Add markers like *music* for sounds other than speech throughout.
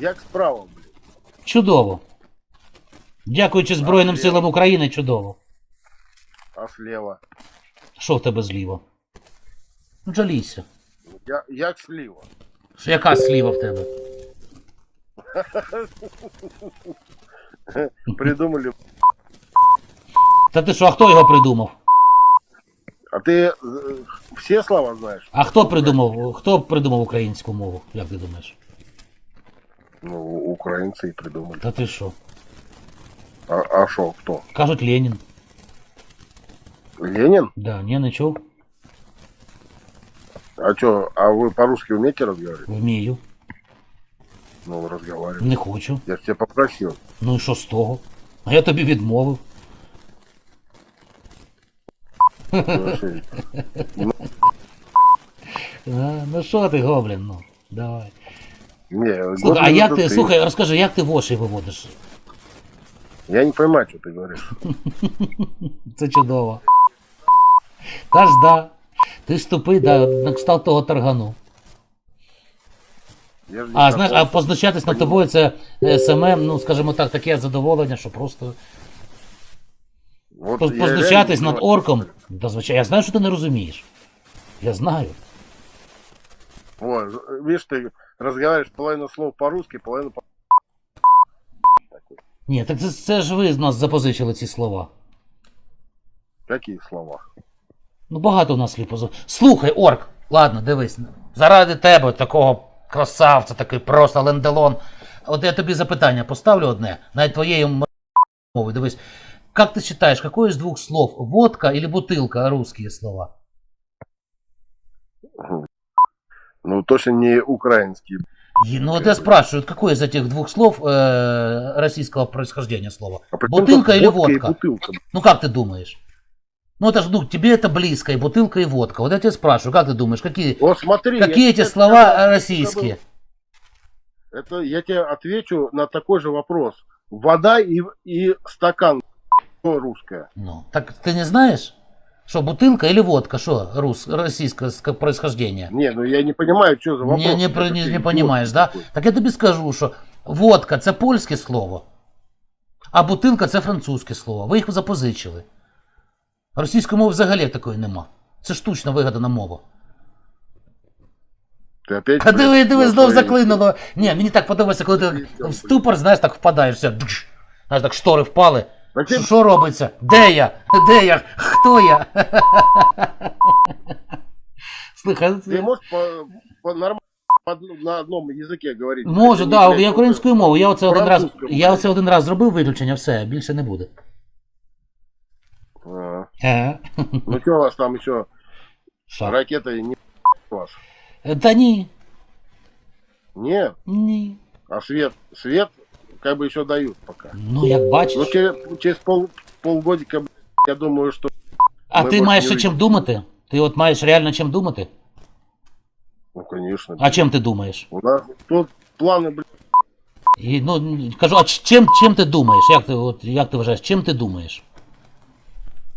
Як справа, блін? Чудово. Дякуючи Збройним силам України, чудово. А слева? Що в тебе зліва? Ну, жалійся. Я, як сліва? Що яка сліва в тебе? Придумали. Та ти що, а хто його придумав? А ти е, всі слова знаєш? А хто придумав? Хто придумав українську мову? Як ти думаєш? Ну, українці і придумали. Та ти що? А, а що, хто? Кажуть Ленін. Ленин? Да, ні, не чув. А что, а вы по-русски умеете разговаривать? Вмію. Ну, разговаривать. Не хочу. Я ж тебя попросил. Ну і що з того? А я тобі відмовив. Ну, *laughs* что, А, ну що ти, гоблін, ну, давай. Не, Слухай, а вот як это ти, ты. слухай, розкажи, як ти воші виводиш? Я не понимаю, что ты говоришь. *laughs* Це чудово. Та ж да. Ти ж тупий, да, на кшталт того таргану. Я же не А знаєш, а такой. познущатись над тобою це е, саме, ну скажімо так, таке задоволення, що просто Вот поз- я познущатись реально над не орком. понимаю. Да, звичайно, я знаю, що ти не розумієш. Я знаю. Вот, видишь, ты разговариваешь половину слов по-русски, половину по... Ні, так це, це ж ви з нас запозичили ці слова. Какие слова? Ну багато у нас слів. Слухай, орк, ладно, дивись. Заради тебе, такого красавця, такий просто ленделон. От я тобі запитання поставлю одне, навіть твоєю м- мовою. Дивись, как ты считаешь, какое из двух слов, водка или бутылка, русские слова? Ну, точно не украинские. И, ну вот я спрашиваю, какое из этих двух слов э, российского происхождения слово? А Бутылка или водка бутылка? Ну как ты думаешь? Ну это же, ну, тебе это близко, и бутылка, и водка. Вот я тебя спрашиваю, как ты думаешь, какие, Вот смотри. какие эти тебе слова э, российские? Это я тебе отвечу на такой же вопрос. Вода и, и стакан что русская. Ну, так ты не знаешь? Что, бутылка или водка? Что, рус, российское ск- происхождение? Не, ну я не понимаю, что за вопрос. Не, не, про- Это не, ты не идиот понимаешь, да? такой. Так я тобі скажу, що водка це польське слово, а бутилка це французьке слово. Ви їх запозичили. Російської мови взагалі як такої нема. Це штучно вигадана мова. Ты опять... А диви, диви, на знов свои- заклинуло. Ні, мені так подобається, коли ти в ступор, знаєш, так впадаєш, все, дж, знаєш, так штори впали. Так ти- Що, що робиться? Де я? Де я? Хто я? *laughs* Слухай, Ты можешь по, по нормально на одном языке говорить? Можу, Это да, не, я українською мовою. Я оце один раз, Французькою я мовою. оце один раз зробив виключення, все, більше не буде. А, Ага. Ну что у вас там еще? Що? Ракеты не у вас? Е, Та ні, Не, ні. а свет, свет как бы еще дают пока. Ну, як Ну через, через пол, полгодика, я думаю, что... А ми ти маєш ще чим думати? Ти от маєш реально чим думати? Ну, конечно. А чим ти думаєш? У нас тут планы, блин, І, ну, кажу, а ч- чим, чим ти думаєш? Як ти, от, як ти вважаєш, чим ти думаєш?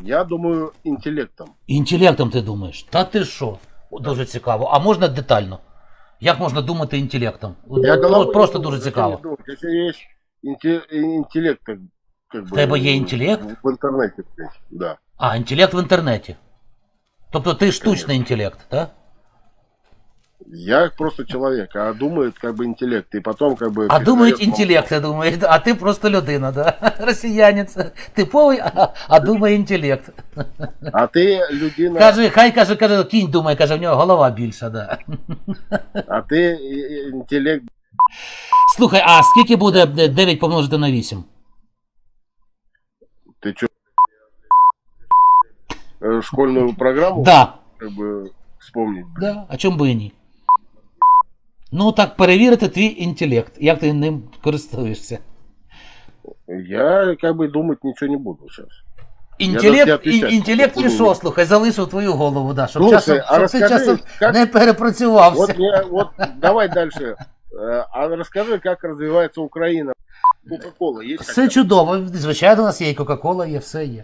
я думаю, интеллектом. Інтелектом ти думаєш. Та ти що? О, Дуже цікаво. А можна детально? Як можна думати інтелектом? Я головою просто не дуже думаю, цікаво. мне думать? Если есть инте- интеллект, как, как бы... тебе є інтелект? В інтернеті, да. А, інтелект в інтернеті. Тобто ти штучний інтелект, так? Я просто человек, а думает как бы интеллект. И потом как бы... А думають передает інтелект, я думаю, а *laughs* ти просто людина, да? *laughs* Росіянець. Типовий, а, а думає інтелект. вам. А ты, людина, Каже, хай каже, каже, кінь думає, каже, в нього голова більша, да. а ты э, интеллект, Слухай, а скільки буде 9 помножити на 8? ты что, школьную программу Да. как бы вспомнить? Да, а чому би і ні? Ну так, перевірити твій інтелект, як ти ним користуєшся. Я как бы думать ничего не буду сейчас. Інтелект, тебе отвечать ін- інтелект не буду. пішов, слухай, залишив твою голову, да, щоб, Слушай, часом, а щоб ти розкажи, часом як- не перепрацювався. Вот, мне, вот давай дальше. Э, А расскажи, как развивается Украина. Кока-кола есть? Все хотя бы? чудово. Звичайно, у нас є і Кока-Кола, є, все є.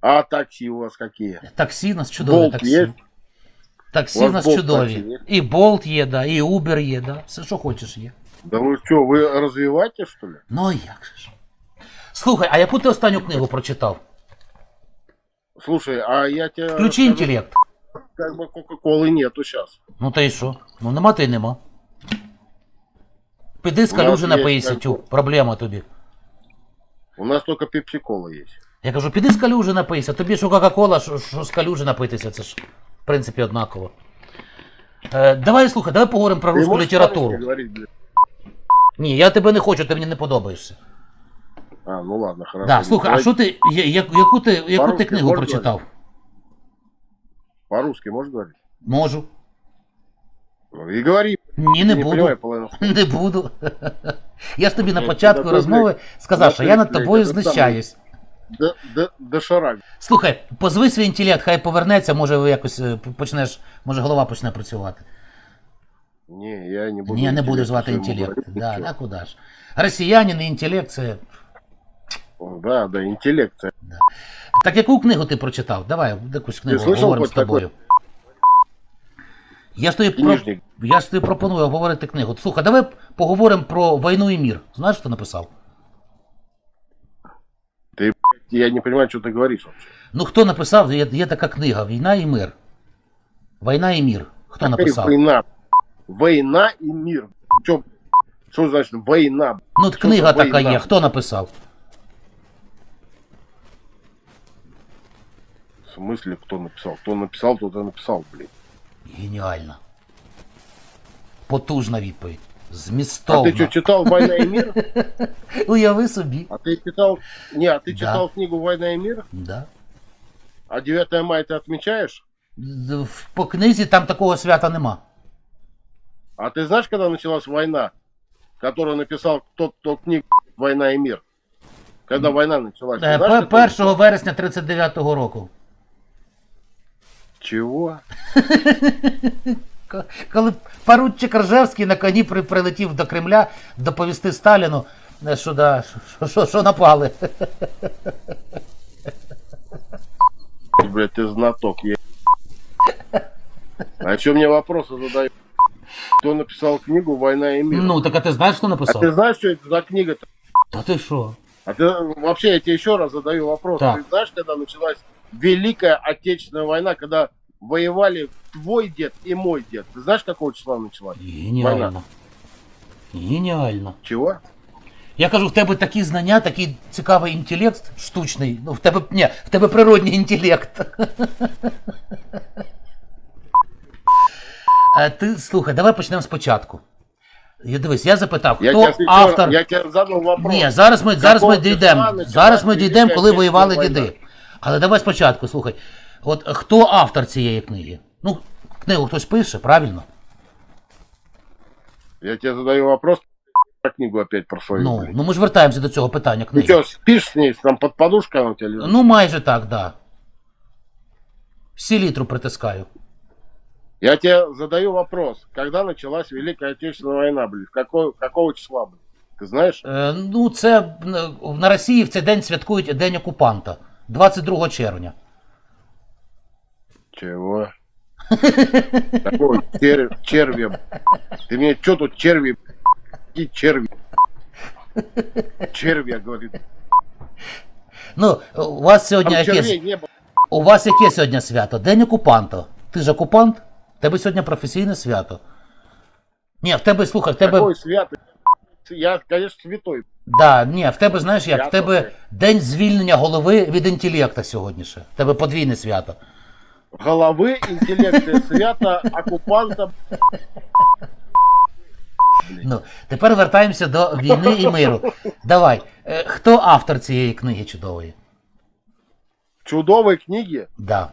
А такси у вас какие? Таксі у нас чудові Болт таксі. є? Таксі У вас у нас Болт чудові. таксі є? І Болт є, да, і Uber є, да. Все, що хочеш є. Да вы что, вы развиваете, что ли? Ну а як же ж? Слухай, а яку ти останню книгу прочитав? Слушай, а я тебе... Включи расскажу, інтелект. Как бы Кока-Колы нету сейчас. Ну та й що? Ну нема та й нема. Піди з У нас калюжі є напийся, як- тю, проблема тобі. У нас только пепси-кола есть. Я кажу, піди з калюжі напийся, тобі що Кока-Кола, що, що з калюжі напитися, це ж в принципі однаково. Е, давай слухай, давай поговоримо про русську літературу. говорить, блядь? Ні, я тебе не хочу, ти мені не подобаєшся. А, ну ладно, хорошо. Да, слухай, а Давай що ти, я- я- яку ти, яку ти По-русски книгу можна прочитав? По-русски можешь говорить? Можу. Ну и говори. Ні, не не буду. понимаю половину. *laughs* Не буду. *laughs* Я ж тобі на Ну, початку розмови сказав, що я над блядь, тобою знущаюсь. Да, да, да шарак. Слухай, позви свій інтелект, хай повернеться, може якось е, почнеш, може голова почне працювати. Не, я не буду. Ні, не интеллект звати інтелект. Да, да, куди ж. Росіянин і інтелект це. Да, да, интеллект. Так яку книгу ти прочитав? Давай, якусь книгу слышав говоримо з таке? тобою. Я ж тобі про... Книжник. я ж тобі пропоную говорити книгу. Слухай, давай поговоримо про війну і мір. Знаєш, хто написав? Ты, блядь, я не понимаю, что ты говоришь вообще. Ну хто написав? Є, є така книга Війна і мир. Війна і мір. Хто написав? Война. Война и мир. Что, что значит война? Ну, от Що книга за така війна? є. Хто написав? В смысле, кто написал? Кто написал, тот и написал, блин. Геніально. Потужна відповідь. А Змістовна. ты что, читал «Война и мир»? *laughs* Уяви собі. А ты читал... Не, а ты Да. читал книгу «Война и мир»? Да. А 9 мая ты отмечаешь? Д- в- По книзі там такого свята нема. А ты знаешь, когда началась война, которую написал тот, кто книгу «Война и мир»? Когда война началась? ты Е, знаешь, пе- когда 1 вересня 39-го року. Чего? *laughs* К- Коли поручик Ржевський на коні при- прилетів до Кремля доповісти Сталіну, е, що, да, що, що, що напали. Блядь, ты знаток. Я... А что мне вопросы задают? Кто написал книгу «Война и мир»? Ну, так а ти знаєш, хто а написав? ты знаешь, что это за книга-то? Та ти що? А ты вообще я тебе еще раз задаю вопрос. Так. Ты знаешь, когда началась Великая Отечественная война, когда воевали твой дед и мой дед? Ты знаешь, какого числа началась? Геніально. Геніально. Чего? Я кажу, в тебе такі знання, такий цікавий інтелект штучний. Ну, в тебе ні, в тебе природній інтелект. *laughs* Е, Ти слухай, давай почнемо спочатку. Я дивись, я запитав, Я хто тебе, автор. я тебе задал вопрос. Ні, зараз ми, зараз ми дійдемо. Зараз ми дійдемо, Велика коли воювали Отечественна діди. війна? Але давай спочатку, слухай. От хто автор цієї книги? Ну, книгу хтось пише, правильно? Я тебе задаю вопрос про книгу опять про свою. Ну, ну ми ж вертаємося до цього питання Ты книги. что, спишь с ней, там под подушкой она у тебя лежит? Ну, майже так, да. Селітру притискаю. Я тебе задаю вопрос. Когда началась Великая Отечественная война, блин? Какого, какого числа, блин? Ты знаешь? Е, ну, це е, на Росії в цей день святкують День окупанта. 22 червня. Чего? *laughs* Такого чер- червя. Ты мне что тут черви? Какие черви? Червя, говорит. Ну, у вас сьогодні Там якесь. червей не было. У вас яке сьогодні свято? День окупанта. Ти ж окупант? В тебе сьогодні професійне свято. Ні, в тебе, слухай, в тебе. Какой святый? Я, конечно, святой. Да, ні, в тебе, знаєш як, в Свято тебе це. день звільнення голови від інтелекта сьогодніше. В тебе подвійне свято. Головы, интеллекта, свята, оккупанта. Ну, тепер вертаємося до війни і миру. Давай. е, Хто автор цієї книги чудової? Чудовой книги? Да.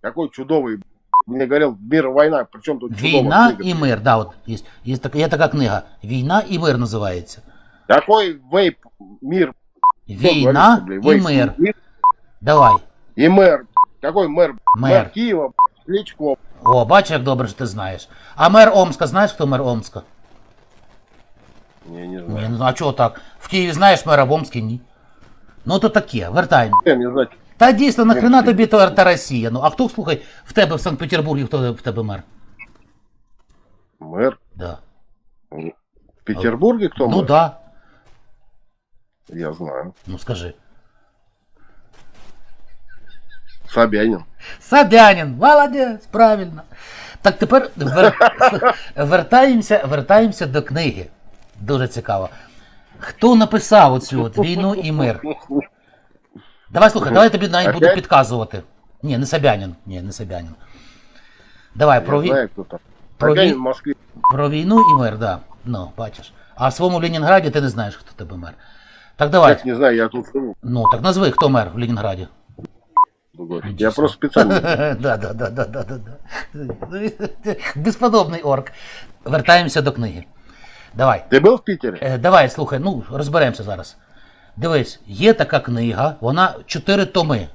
Какой чудовый? Мне говорил, мир, война. Причем тут чудовая Війна книга? і мир. Да, от є, є, така, є така книга. Війна і мир називається. Какой вейп мир? Кто Війна говорит, і блин, мир. вейп Давай. И мэр. Какой мэр? Мэр. Киева, Кличко. О, бачиш, як добре, що ти знаєш. А мер Омска, знаєш, хто мер Омска? Не, не Ні, знаю. ну а чого так? В Києві знаєш мера в Омскі, ні. Ну то таке, вертаємо. Я не знаю. Та дійсно, нахрена Омський. тобі то та Росія? Ну а хто, слухай, в тебе в Санкт-Петербургі, хто в тебе мер? Мэр. Да. В Петербурге кто Ну мэр? да. Я знаю. Ну скажи. Собянин. Садянин, молодець, правильно. Так тепер вер... *laughs* вертаємося, вертаємося до книги. Дуже цікаво. Хто написав оцю от війну і мир? Давай слухай, давай я тобі навіть буду підказувати. Ні, не Собянин. Ні, не Собянин. Давай про, Я вій... знаю, кто там. про, Собянин вій... про війну і мир, да. Ну, бачиш. А в своєму Ленінграді ти не знаєш, хто тебе мер. Так давай. Как не знаю, я тут живу. Ну, так назви, хто мер в Ленінграді. другой. Я просто специально. *laughs* Да, да, да, да, да, да, да. Безподобний орк. Вертаємося до книги. Давай. Ты был в Питере? Е, давай, слухай, ну розберемося зараз. Дивись, є така книга, вона чотири томи.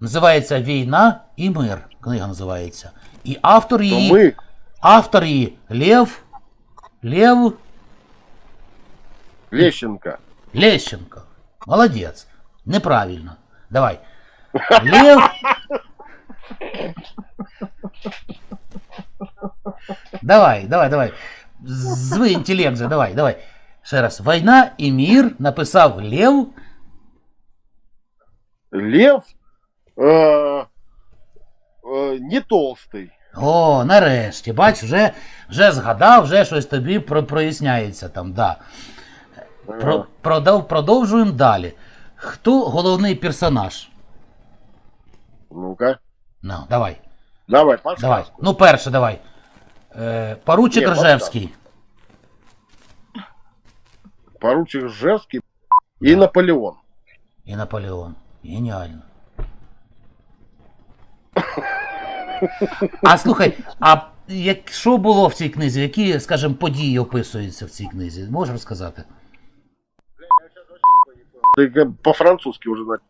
Називається Війна і мир. Книга називається. І автор То її. мы. Автор її Лев. Лев Лещенко. Лещенко. Молодець. Неправильно. Давай. Лев. Давай, давай, давай. Зви інтелект же, давай, давай. Ще раз. Війна і мір написав Лев. Лев э, э, не толстый. О, нарешті, бач, вже, вже згадав, вже щось тобі про, проясняється там, да. Про, продов, продовжуємо далі. Хто головний персонаж? Ну-ка. Ну, давай. Давай, Давай. Ну, перше, давай. Е, поручик Ні, Ржевський. Поручик Жевский и Наполеон. І Наполеон. Геніально. А слухай, а як, що було в цій книзі? Які, скажімо, події описуються в цій книзі? Можеш розказати? Ты как по-французски уже знать.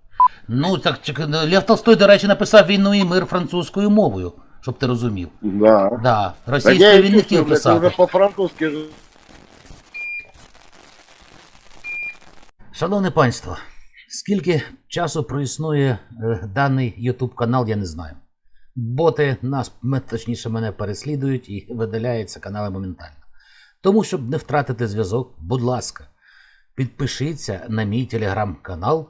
Ну, так Лев Толстой, до речі, написав війну і мир французькою мовою, щоб ти розумів. Да. Да, російською він не хотів писати. по-французски же Шановне панство, скільки часу проіснує е, даний YouTube канал, я не знаю. Боти нас, точніше, мене переслідують і видаляються канали моментально. Тому, щоб не втратити зв'язок, будь ласка, підпишіться на мій телеграм-канал